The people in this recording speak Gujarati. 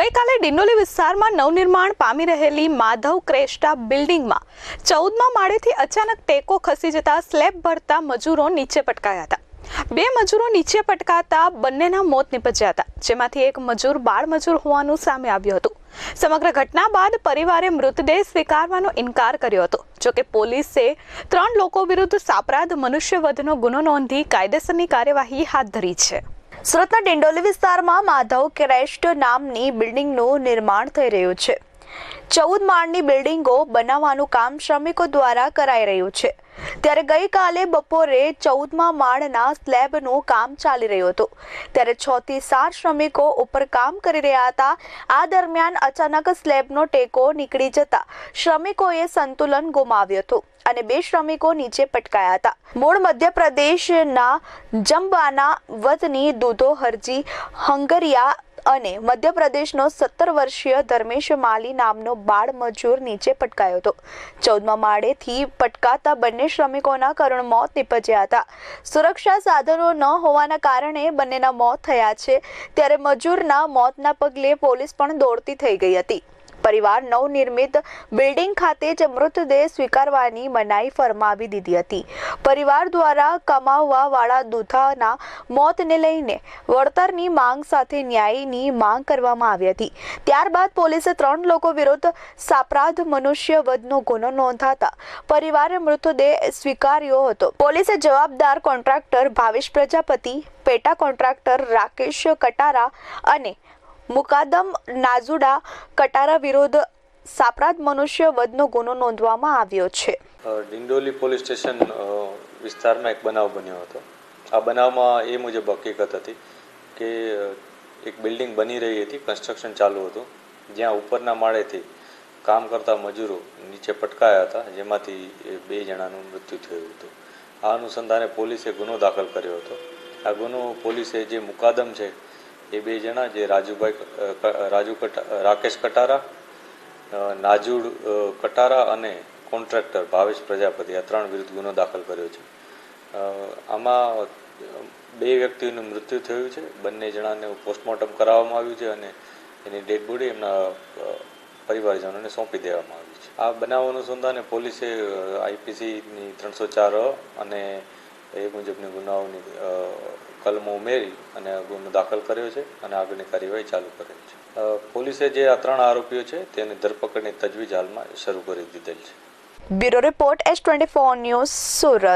ગઈકાલે ડિંડોલી વિસ્તારમાં નવનિર્માણ પામી રહેલી માધવ ક્રેસ્ટા બિલ્ડિંગમાં ચૌદમાં માળેથી અચાનક ટેકો ખસી જતા સ્લેબ ભરતા મજૂરો નીચે પટકાયા હતા. બે મજૂરો નીચે પટકાતા બંનેના મોત નીપજ્યા હતા, જેમાંથી એક મજૂર બાળ મજૂર હોવાનું સામે આવ્યું હતું. સમગ્ર ઘટના બાદ પરિવારે મૃતદેહ સ્વીકારવાનો ઇનકાર કર્યો હતો જોકે પોલીસે ત્રણ લોકો વિરુદ્ધ સાપરાધ મનુષ્યવધનો ગુનો નોંધી કાયદેસરની કાર્યવાહી હાથ ધરી છે. સુરતના ડિંડોલી વિસ્તારમાં માધવ ક્રેસ્ટ નામની બિલ્ડિંગનું નિર્માણ થઈ રહ્યું છે. ચૌદ માળની બિલ્ડિંગો બનાવવાનું કામ શ્રમિકો દ્વારા કરાઈ રહ્યું છે. ત્યારે ગઈકાલે બપોરે ચૌદમા માળના સ્લેબનું કામ ચાલી રહ્યું હતું. ત્યારે છ થી સાત શ્રમિકો ઉપર કામ કરી રહ્યા હતા. આ દરમિયાન અચાનક સ્લેબનો ટેકો નીકળી જતા શ્રમિકોએ સંતુલન ગુમાવ્યું હતું અને બે શ્રમિકો નીચે પટકાયા હતા. મૂળ મધ્યપ્રદેશના જંબાના વતની દૂધો હરજી હંગરિયા અને મધ્યપ્રદેશનો સત્તર વર્ષીય ધર્મેશ માલી નામનો બાળ મજૂર નીચે પટકાયો હતો. ચૌદમા માળેથી પટકાતા બંને શ્રમિકોના કરુણ મોત નીપજ્યા હતા. સુરક્ષા સાધનો ન હોવાના કારણે બંનેના મોત થયા છે. ત્યારે મજૂરના મોતના પગલે પોલીસ પણ દોડતી થઈ ગઈ હતી. પરિવાર નવનિર્મિત બિલ્ડિંગ ખાતે જ મૃતદેહ સ્વીકારવાની મનાઈ ફરમાવી દીધી હતી. પરિવાર દ્વારા કમાવવા વાળા દૂધાના મોતને લઈને વળતરની માંગ સાથે ન્યાયની માંગ કરવામાં આવી હતી. ત્યારબાદ પોલીસે ત્રણ લોકો વિરુદ્ધ સાપરાધ મનુષ્ય વધનો ગુનો નોંધાતા પરિવારે મૃતદેહ સ્વીકાર્યો હતો. પોલીસે જવાબદાર કોન્ટ્રાક્ટર ભાવેશ પ્રજાપતિ, પેટા કોન્ટ્રાક્ટર રાકેશ કટારા અને મુકાદમ નાઝુડા કટારા વિરોધ સાપરાદ મનુષ્ય વધનો ગુનો નોંધવામાં આવ્યો છે. ડિંડોલી પોલીસ સ્ટેશન વિસ્તારમાં એક બનાવ બન્યો હતો. આ બનાવમાં એ મુજબ હકીકત હતી કે એક બિલ્ડિંગ બની રહી હતી, કન્સ્ટ્રક્શન ચાલુ હતું. જ્યાં ઉપરના માળેથી કામ કરતા મજૂરો નીચે પટકાયા હતા, જેમાંથી બે જણાનું મૃત્યુ થયું હતું. આ અનુસંધાને પોલીસે ગુનો દાખલ કર્યો હતો. આ ગુનો પોલીસે જે મુકાદમ છે એ બે જણા, જે રાજુભાઈ રાજુ કટા રાકેશ કટારા નાજુડ કટારા અને કોન્ટ્રાક્ટર ભાવેશ પ્રજાપતિ આ ત્રણ વિરુદ્ધ ગુનો દાખલ કર્યો છે. આમાં બે વ્યક્તિઓનું મૃત્યુ થયું છે. બંને જણાને પોસ્ટમોર્ટમ કરાવવામાં આવ્યું છે અને એની ડેડ બોડી એમના પરિવારજનોને સોંપી દેવામાં આવી છે. આ બનાવ અનુસંધાને પોલીસે આઈપીસીની ત્રણસો ચાર અને એ મુજબની ગુનાઓની કલમો ઉમેરી અને ગુનો દાખલ કર્યો છે અને આગળની કાર્યવાહી ચાલુ કરેલ છે. પોલીસે જે આ ત્રણ આરોપીઓ છે તેની ધરપકડની તજવીજ હાલમાં શરૂ કરી દીધેલ છે. Bureau report S twenty four news Surat.